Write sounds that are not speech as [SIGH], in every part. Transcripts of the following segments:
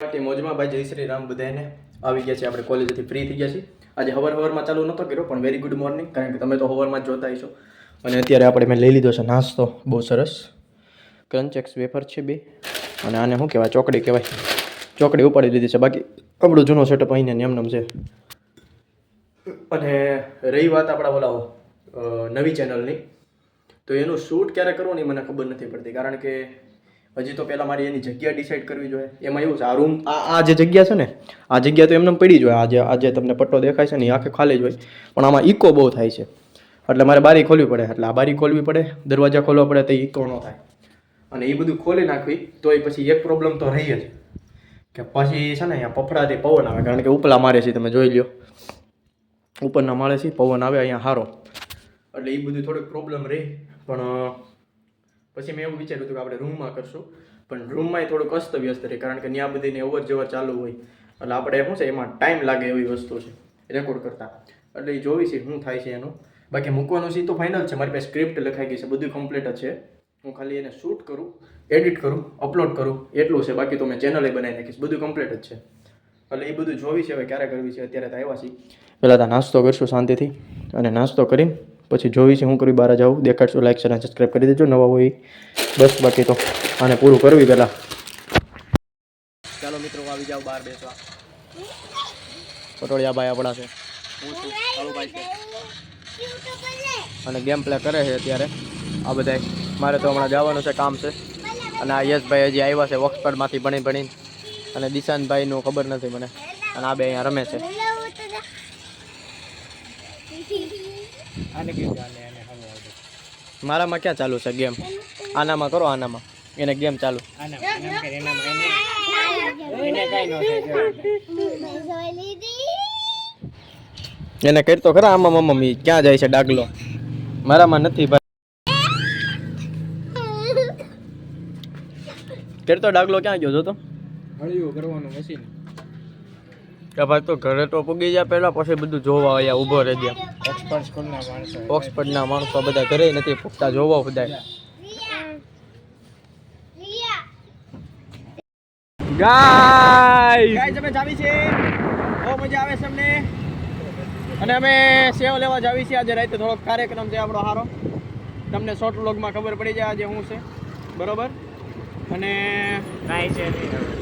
બાકી મોજમાં ભાઈ જય શ્રી રામ બધાને આવી ગયા છે આપણે કોલેજથી ફ્રી થઈ ગયા છીએ. આજે હવર હવરમાં ચાલુ નહોતો કર્યો, પણ વેરી ગુડ મોર્નિંગ કારણ કે તમે તો હવરમાં જ જોતા છો. અને અત્યારે આપણે મેં લઈ લીધો છે નાસ્તો, બહુ સરસ. ક્રંચેક્સ વેફર છે બે. અને આને શું કહેવાય, ચોકડી કહેવાય. ચોકડી ઉપાડી લીધી છે. બાકી આપણું જૂનો સેટઅપ અહીંને ને એમનેમ છે. અને રહી વાત આપણા બોલાવો નવી ચેનલની તો એનું શૂટ ક્યારે કરવું ને મને ખબર નથી પડતી, કારણ કે હજી તો પહેલાં મારી એની જગ્યા ડિસાઈડ કરવી જોઈએ. એમાં એવું છે, આ રૂમ આ આ જે જગ્યા છે ને, આ જગ્યા તો એમને પડી જોઈએ આજે આજે તમને પટ્ટો દેખાય છે ને, એ આખે ખાલી જ હોય. પણ આમાં ઇકો બહુ થાય છે. એટલે મારે બારી ખોલવી પડે. એટલે આ બારી ખોલવી પડે, દરવાજા ખોલવા પડે તો ઇકો ન થાય. અને એ બધું ખોલી નાખવી તો એ પછી એક પ્રોબ્લેમ તો રહી જ. કે પછી છે ને, અહીંયા પફડાથી પવન આવે. કારણ કે ઉપલા મારે છે, તમે જોઈ લ્યો. ઉપરના માળે છે, પવન આવે, અહીંયા સારો એટલે એ બધું થોડીક પ્રોબ્લેમ રહી. પણ પછી મેં એવું વિચાર્યું હતું કે આપણે રૂમમાં કરશું. પણ રૂમમાં થોડુંક અસ્તવ્યસ્ત રહે કારણ કે ત્યાં બધીની અવર જવર ચાલુ હોય. એટલે આપણે શું છે, એમાં ટાઈમ લાગે એવી વસ્તુ છે રેકોર્ડ કરતાં. એટલે એ જોવી છે, શું થાય છે એનું. બાકી મૂકવાનું છે તો ફાઇનલ છે. મારી પાસે સ્ક્રિપ્ટ લખાઈ ગઈ છે, બધું કમ્પ્લીટ છે. હું ખાલી એને શૂટ કરું એડિટ કરું અપલોડ કરું, એટલું છે. બાકી તો મેં ચેનલે બનાવી નાખીશ બધું કમ્પ્લીટ જ છે. એટલે એ બધું જોવી છે, હવે ક્યારે કરવી છે, અત્યારે તો આવ્યા છીએ. પહેલાં તો નાસ્તો કરશું શાંતિથી, અને નાસ્તો કરીને પછી જોવી છે, હું કરી બહાર જાઉં. દેખાડશું લાઈક શેર અને સબસ્ક્રાઈબ કરી દેજો, નવા હોય. બસ, બાકી તો આને પૂરું કરવી પહેલાં ચાલો મિત્રો આવી જાઓ બહાર બેસવા. પટોળિયા ભાઈ આપણા છે. અને ગેમ પ્લે કરે છે અત્યારે. આ બધાય. મારે તો હમણાં જવાનું છે, કામ છે. અને આ યશભાઈ હજી આવ્યા છે ઓક્સફર્ડમાંથી ભણી ભણી અને દિશાંતભાઈનું ખબર નથી મને. અને આ બે અહીંયા રમે છે. મારામાં ક્યાં ચાલુ છે ગેમ? આનામાં કરો આનામાં. એને ગેમ ચાલુ. એને કરી તો ખરા આમાં મમ્મી ક્યાં જાય છે ડાગલો? મારામાં નથી ભાઈ. [LAUGHS] કરતો ડાગલો ક્યાં ગયો જોતો? હળિયું કરવાનું મશીન. કે ભાઈ તો ઘરે તો પૂગી જાય પહેલાં પછી બધું જોવા આવ્યા ઊભો રહી ગયા. ઓક્સફર્ડ સ્કૂલના માણસો ઓક્સફર્ડના માણસો બધા ઘરે નથી પૂગતા જોવા બધા. ગાય ગાય તમે જાવી છે બહુ મજા આવે છે અમને. અને અમે સેવ લેવા જાવી છે આજે રાતે થોડોક કાર્યક્રમ છે આપણો હારો. તમને શોર્ટ વ્લોગમાં ખબર પડી જાય આજે શું છે. બરોબર? અને કાંઈ છે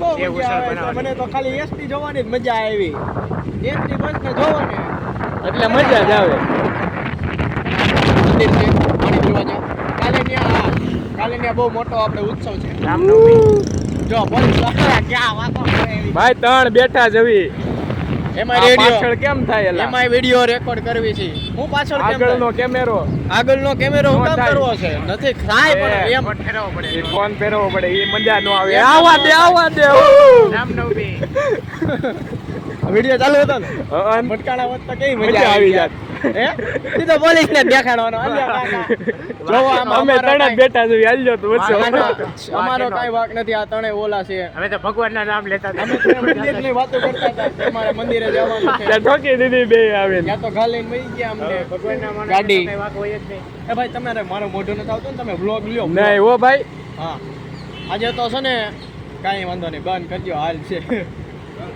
બહુ મજા મને તો ખાલી એસટી જોવાની જ મજા આવી. એસટી બસ ને જોવાની. એટલે મજા જ આવે. મંદિર છે. પાણી પીવા જાવ કાલે ત્યાં કાલે ત્યાં બહુ મોટો આપણે ઉત્સવ છે. જો પોલીસ ક્યાં વાતો ભાઈ ત્રણ બેઠા જવી એમાં રેડિયો. પાછળ કેમ થાય એલા એમાં વિડિયો રેકોર્ડ કરવી છે. હું પાછળ કેમ આગળનો કેમેરો. આગળનો કેમેરો હું કામ કરવો છે? નથી થાય પણ એમ. એ ફોન ફેરવો પડે એ મજા નો આવે. આવા દે આવા દે વિડિયો ચાલુ હતો ને? ભટકાણા વખતે કેવી મજા મજા આવી આવી જાત. પોલીસ ને દેખાડવાનો. જોવો અમે ત્રણ જ કાંઈ- બેઠા છે હાલજો તું વચ્ચે. અમારો કાંઈ વાંક નથી આ ત્રણે ઓલા છે. અમે તો ભગવાનના નામ લેતા અમે તો વાતો કરતા હતા કે મંદિરે જવાનું છે. ઠોકી દીધી બે આવે ત્યાં તો ઘા લઈને ગયા અમને. ભગવાનના માણસ ગાડી. કઈ હોય જ નહીં. એ ભાઈ તમારે મારો મોઢો નથી આવતો ને તમે વ્લોગ લ્યો નહીં હો ભાઈ. હા. આજે તો છે ને કાંઈ વાંધો નહીં બંધ કરજો હાલ છે.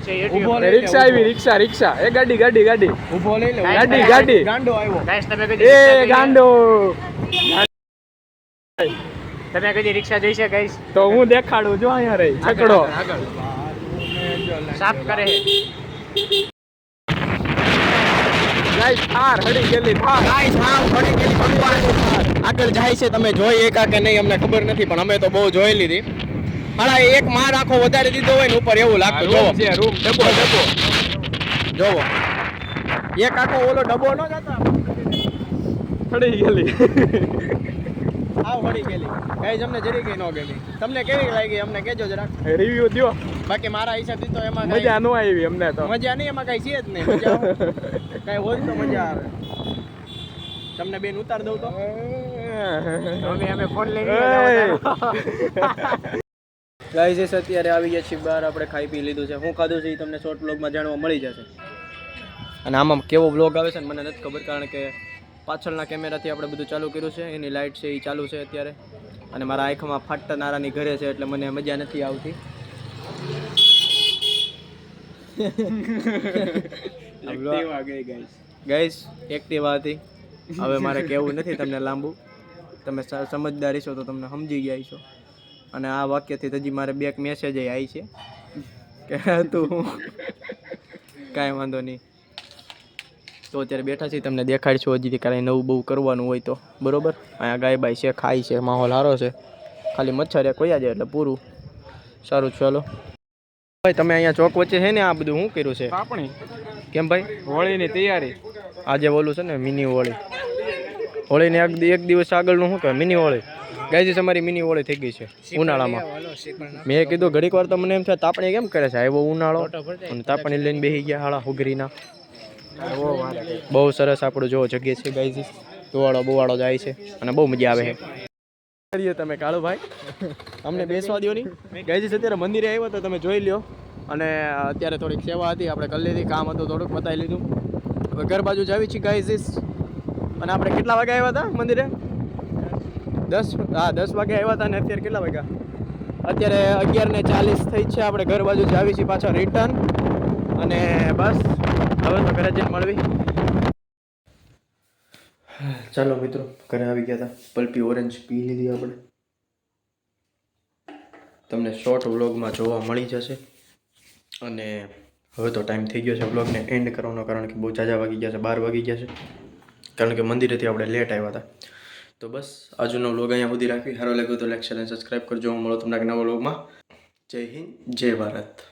છે ઊભો YouTube. લઈ લે, રિક્ષા આવી રિક્ષા રિક્ષા. એ ગાડી ગાડી ગાડી. ઊભો લઈ લે ગાડી, ગાડી. ગાંડો. આવ્યો. Guys, તમે કદી એ રિક્ષા જોઈ છે? ગાંડો. તમે કદી રિક્ષા જોઈ છે guys? તો હું દેખાડું જો અહીંયા રહી. છકડો. આગળ, આગળ. સાફ કરે. ગાઈસ થાર હડી ગયેલી થાર ગાઈસ હા ઘણી ઘણી ભગવાન. આગળ જાય છે તમે જોઈ એકા કે નહીં અમને ખબર નથી પણ અમે તો બહુ જોઈ લીધી. હાલા એક માર આખો વધારે દીધો હોય ને ઉપર એવું લાગતું. જોવો. રૂમ છે રૂમ. ડબ્બો ડબ્બો. જોવો. એક આખો ઓલો ડબ્બો ન જતો હડી ગયેલી. આવ વળી ગયેલી. કઈ જમને જરી કઈ ન ગયેલી. તમને કેવી લાગી? અમને કેજો જરાક. રિવ્યુ દ્યો. બાકી મારા હિસાબથી તો એમાં મજા નો આવી અમને તો. મજા નહીં એમાં કઈ છે જ નહીં. મજા. [LAUGHS] કાંઈ હોય તો મજા આવે. તમને બેન ઉતાર દઉં તો? [LAUGHS] અમે અમે ફોન લઈને [LAUGHS] એસ અત્યારે આવી ગયા છીએ બહાર આપણે ખાઈ પી લીધું છે. હું ખાધું છે એ તમને શોર્ટ બ્લોગમાં જાણવા મળી જશે. અને આમાં કેવો બ્લોગ આવે છે ને મને નથી ખબર કારણ કે પાછળના કેમેરાથી આપણે બધું ચાલુ કર્યું છે. એની લાઇટ છે એ ચાલુ છે અત્યારે. અને મારા આંખમાં ફાટતા નારાની ઘરે છે એટલે મને મજા નથી આવતી. [LAUGHS] ગાઈસ એક્ટિવા હતી. હવે મારે કહેવું નથી તમને લાંબુ. તમે સમજદારી સમજદાર છો તો તમને સમજી ગયા છો અને આ વાક્યથી હજી મારે બેક મેસેજ આવી છે. કે તું કાંઈ વાંધો નહીં. તો અત્યારે બેઠા છીએ તમને દેખાડશું. હજી કાંઈ નવું બહુ કરવાનું હોય તો. બરોબર? અહીંયા ગાય બાય છે ખાય છે માહોલ સારો છે. ખાલી મચ્છર એક વયા જાય એટલે પૂરું. સારું ચાલો ભાઈ તમે અહીંયા ચોક વચ્ચે છે ને આ બધું શું કર્યું છે? આપણે કેમ ભાઈ? હોળીની તૈયારી. આજે ઓલું છે ને મિની હોળી. હોળીને એક દિવસ આગળનું શું કહેવાય? મિની હોળી. ગાયજી તમારી મિની ઓળી થઈ ગઈ છે ઉનાળામાં. મેં કીધું ઘડીક વાર તો મને એમ છે તાપણી કેમ કરે છે? આવ્યો ઉનાળો. અને તાપણી લઈને બેસી ગયા હાળા હુગરીના બહુ સરસ આપણું જો જગ્યા છે ગાયજી ધુવાડો બોવાળો જાય છે અને બહુ મજા આવે છે. કરીએ તમે કાળુભાઈ અમને બેસવા દો નહીં. ગાયજી અત્યારે મંદિરે આવ્યો તો તમે જોઈ લ્યો. અને અત્યારે થોડીક સેવા હતી આપણે કરી લીધી કામ હતું થોડુંક બતાવી લીધું. હવે ઘર બાજુ જાવી છીએ ગાઈઝીસ અને આપણે કેટલા વાગે આવ્યા હતા મંદિરે? દસ હા, દસ વાગે આવ્યા હતા ને અત્યારે કેટલા વાગ્યા? અત્યારે અગિયાર ને ચાલીસ થઈ છે. આપણે ઘર બાજુ જાવી છીએ પાછા રિટર્ન અને બસ, હવે તો ઘરે જઈને મળવી. ચાલો મિત્રો, ઘરે આવી ગયા હતા. પલ્પી ઓરેન્જ પી લીધી આપણે. તમને શોર્ટ વ્લોગમાં જોવા મળી જશે. અને હવે તો ટાઈમ થઈ ગયો છે વ્લોગને એન્ડ કરવાનો, કારણ કે બહુ જાજા વાગી ગયા છે, બાર વાગી ગયા છે. કારણ કે મંદિરેથી આપણે લેટ આવ્યા હતા. તો બસ, આજનો વ્લોગ અહીંયા સુધી રાખી. સારો લાગ્યો તો લાઈક શેર અને સબસ્ક્રાઈબ કરજો. હું મળો તમને નવા વ્લોગમાં જય હિન્દ, જય ભારત.